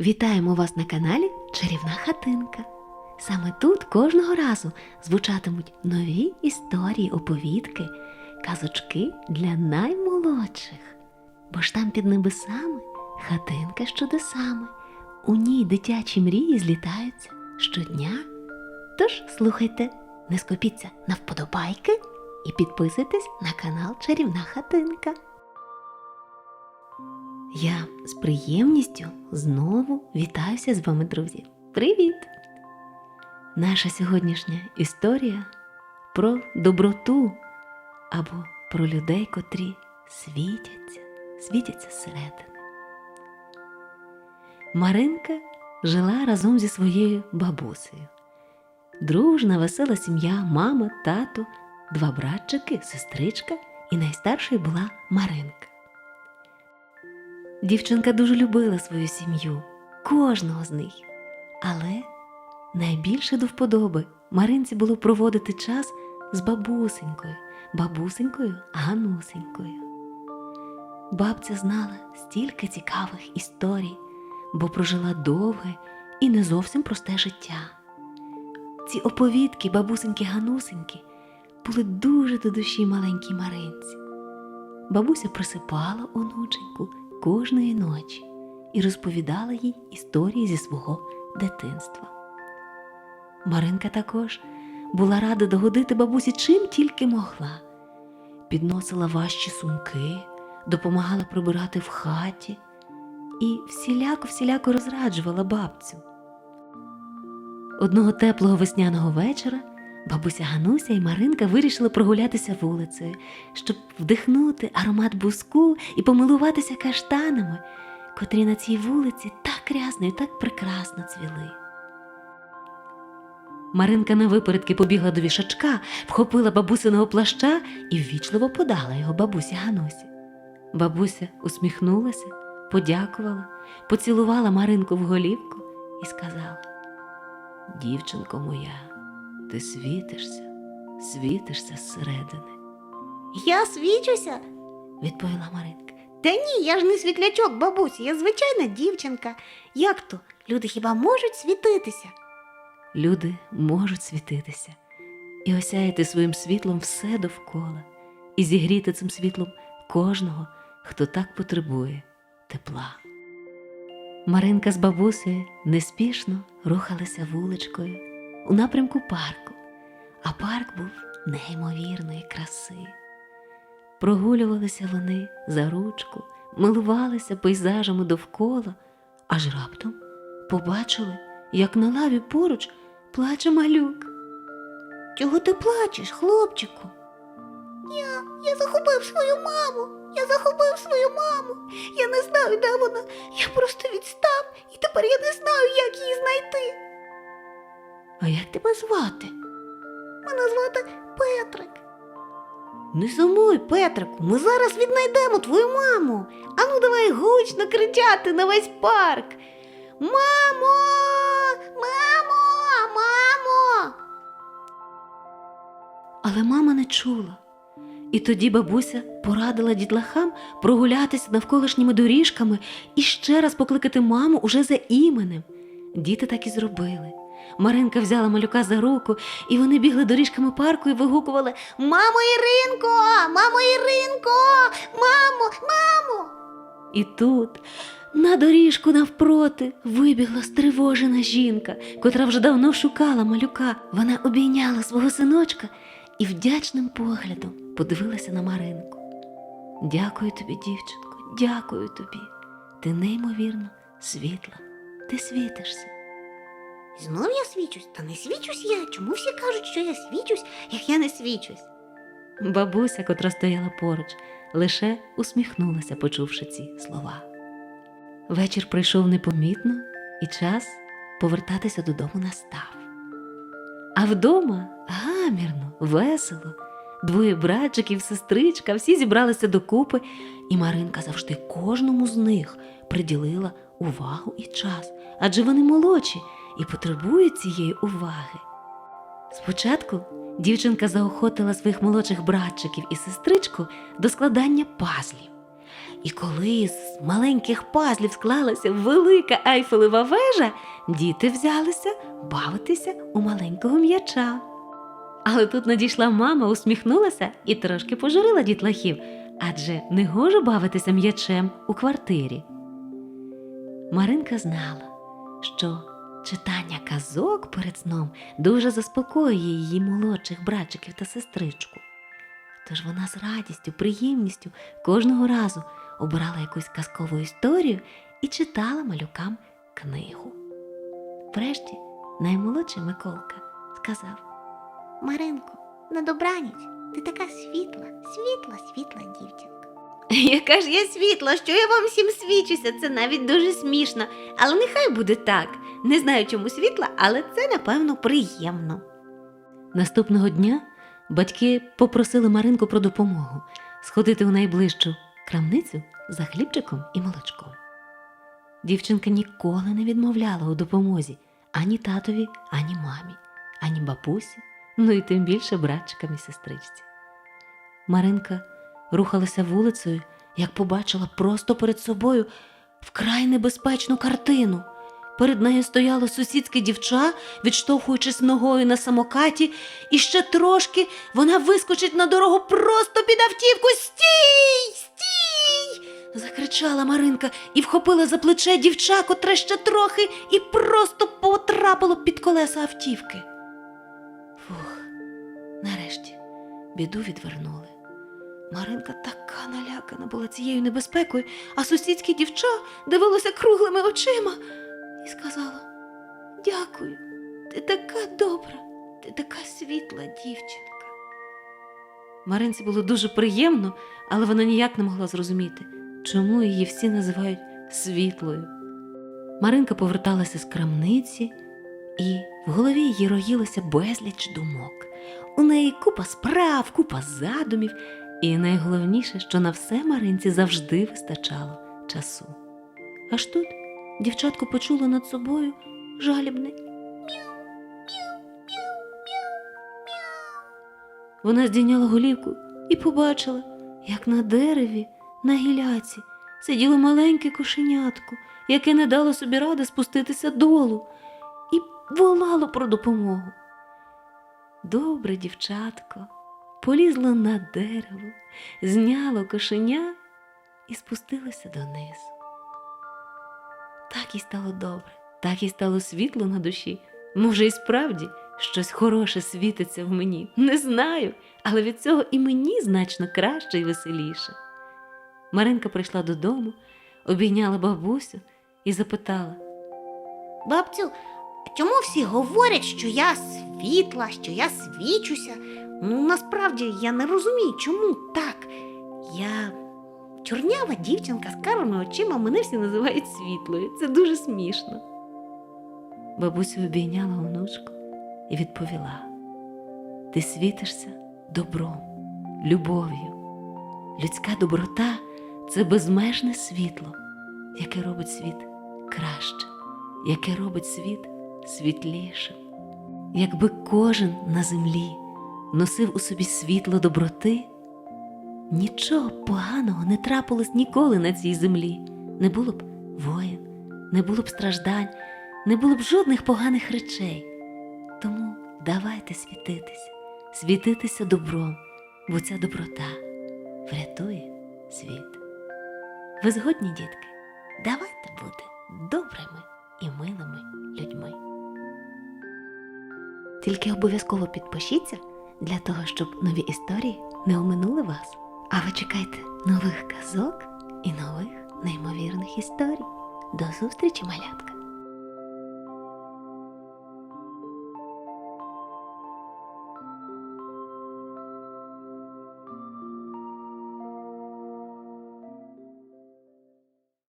Вітаємо вас на каналі Чарівна хатинка. Саме тут кожного разу звучатимуть нові історії, оповідки, казочки для наймолодших. Бо ж там під небесами хатинка з чудесами. У ній дитячі мрії злітаються щодня. Тож слухайте, не скопіться на вподобайки і підписуйтесь на канал Чарівна хатинка. Я з приємністю знову вітаюся з вами, друзі. Привіт! Наша сьогоднішня історія про доброту або про людей, котрі світяться, світяться зсередини. Маринка жила разом зі своєю бабусею. Дружна, весела сім'я, мама, тато, два братчики, сестричка і найстаршою була Маринка. Дівчинка дуже любила свою сім'ю, кожного з них. Але найбільше до вподоби Маринці було проводити час з бабусенькою, бабусенькою Ганусенькою. Бабця знала стільки цікавих історій, бо прожила довге і не зовсім просте життя. Ці оповідки бабусеньки Ганусеньки були дуже до душі маленькій Маринці. Бабуся присипала онученьку кожної ночі і розповідала їй історії зі свого дитинства. Маринка також була рада догодити бабусі чим тільки могла. Підносила важчі сумки, допомагала прибирати в хаті і всіляко-всіляко розраджувала бабцю. Одного теплого весняного вечора бабуся Гануся і Маринка вирішили прогулятися вулицею, щоб вдихнути аромат буску і помилуватися каштанами, котрі на цій вулиці так рясно і так прекрасно цвіли. Маринка на випередки побігла до вішачка, вхопила бабусиного плаща і ввічливо подала його бабусі Ганусі. Бабуся усміхнулася, подякувала, поцілувала Маринку в голівку і сказала: Дівчинко моя, ти світишся, світишся зсередини, Я свічуся? відповіла Маринка. Та ні, я ж не світлячок, бабусі, я звичайна дівчинка. Як то? Люди хіба можуть світитися? Люди можуть світитися і осяяти своїм світлом все довкола, і зігріти цим світлом кожного, хто так потребує тепла. Маринка з бабусею неспішно рухалися вуличкою у напрямку парку, а парк був неймовірної краси. Прогулювалися вони за ручку, милувалися пейзажами довкола, аж раптом побачили, як на лаві поруч плаче малюк. Чого ти плачеш, хлопчику? Я, я захопив свою маму. Я захопив свою маму. Я не знаю, де вона. Я просто відстав, і тепер я не знаю, як її знайти. А як тебе звати? Мене звати Петрик. Не сумуй, Петрику, ми зараз віднайдемо твою маму. Ану, давай гучно кричати на весь парк. Мамо! Мамо! Мамо! Але мама не чула. І тоді бабуся порадила дітлахам прогулятися навколишніми доріжками і ще раз покликати маму уже за іменем. Діти так і зробили. Маринка взяла малюка за руку, і вони бігли доріжками парку і вигукували Мамо Іринко! Мамо Іринко! Мамо! Мамо! І тут, на доріжку навпроти, вибігла стривожена жінка, котра вже давно шукала малюка. Вона обійняла свого синочка і вдячним поглядом подивилася на Маринку. Дякую тобі, дівчинко, дякую тобі. Ти неймовірно світла, ти світишся. Знов я свічусь, та не свічусь я. Чому всі кажуть, що я свічусь, як я не свічусь? Бабуся, котра стояла поруч, лише усміхнулася, почувши ці слова. Вечір прийшов непомітно, і час повертатися додому настав. А вдома гамірно, весело, двоє братчиків, сестричка, всі зібралися докупи, і Маринка завжди кожному з них приділила увагу і час, адже вони молодші і потребують цієї уваги. Спочатку дівчинка заохотила своїх молодших братчиків і сестричку до складання пазлів. І коли з маленьких пазлів склалася велика айфелева вежа, діти взялися бавитися у маленького м'яча. Але тут надійшла мама, усміхнулася і трошки пожурила дітлахів, адже не гоже бавитися м'ячем у квартирі. Маринка знала, що читання казок перед сном дуже заспокоює її молодших братчиків та сестричку. Тож вона з радістю, приємністю кожного разу обирала якусь казкову історію і читала малюкам книгу. Врешті наймолодший Миколка сказав Маринко, на добраніч, ти така світла, світла, світла дівчинка. Яка ж я світла, що я вам всім свічуся, це навіть дуже смішно. Але нехай буде так. Не знаю, чому світла, але це, напевно, приємно. Наступного дня батьки попросили Маринку про допомогу сходити у найближчу крамницю за хлібчиком і молочком. Дівчинка ніколи не відмовляла у допомозі ані татові, ані мамі, ані бабусі, ну і тим більше братчикам і сестричці. Маринка рухалася вулицею, як побачила просто перед собою вкрай небезпечну картину. Перед нею стояло сусідське дівча, відштовхуючись ногою на самокаті, і ще трошки вона вискочить на дорогу просто під автівку. Стій! Стій! закричала Маринка і вхопила за плече дівча, котре ще трохи, і просто потрапило під колеса автівки. Фух, нарешті біду відвернули. Маринка така налякана була цією небезпекою, а сусідське дівча дивилося круглими очима і сказала: Дякую, ти така добра, ти така світла дівчинка. Маринці було дуже приємно, але вона ніяк не могла зрозуміти, чому її всі називають світлою. Маринка поверталася з крамниці, і в голові її роїлося безліч думок. У неї купа справ, купа задумів, і найголовніше, що на все Маринці завжди вистачало часу. Аж тут дівчатко почуло над собою жалібне. Вона здійняла голівку і побачила, як на дереві, на гіляці, сиділо маленьке кошенятко, яке не дало собі ради спуститися долу, і волало про допомогу. Добре, дівчатко, полізло на дерево, зняло кошеня і спустилося донизу. Так і стало добре, так і стало світло на душі. Може, і справді щось хороше світиться в мені. Не знаю, але від цього і мені значно краще і веселіше. Маринка прийшла додому, обійняла бабусю і запитала. Бабцю, чому всі говорять, що я світла, що я свічуся? Ну, насправді я не розумію, чому так. Я чорнява дівчинка з карими очима, мене всі називають світлою. Це дуже смішно. Бабуся обійняла онучку і відповіла: Ти світишся добром, любов'ю. Людська доброта це безмежне світло, яке робить світ краще, яке робить світ світлішим. Якби кожен на землі носив у собі світло доброти, нічого поганого не трапилось ніколи на цій землі. Не було б воїн, не було б страждань, не було б жодних поганих речей. Тому давайте світитися, світитися добром, бо ця доброта врятує світ. Ви згодні, дітки? Давайте бути добрими і милими людьми. Тільки обов'язково підпишіться для того, щоб нові історії не оминули вас. А ви чекайте нових казок і нових неймовірних історій. До зустрічі, малятка!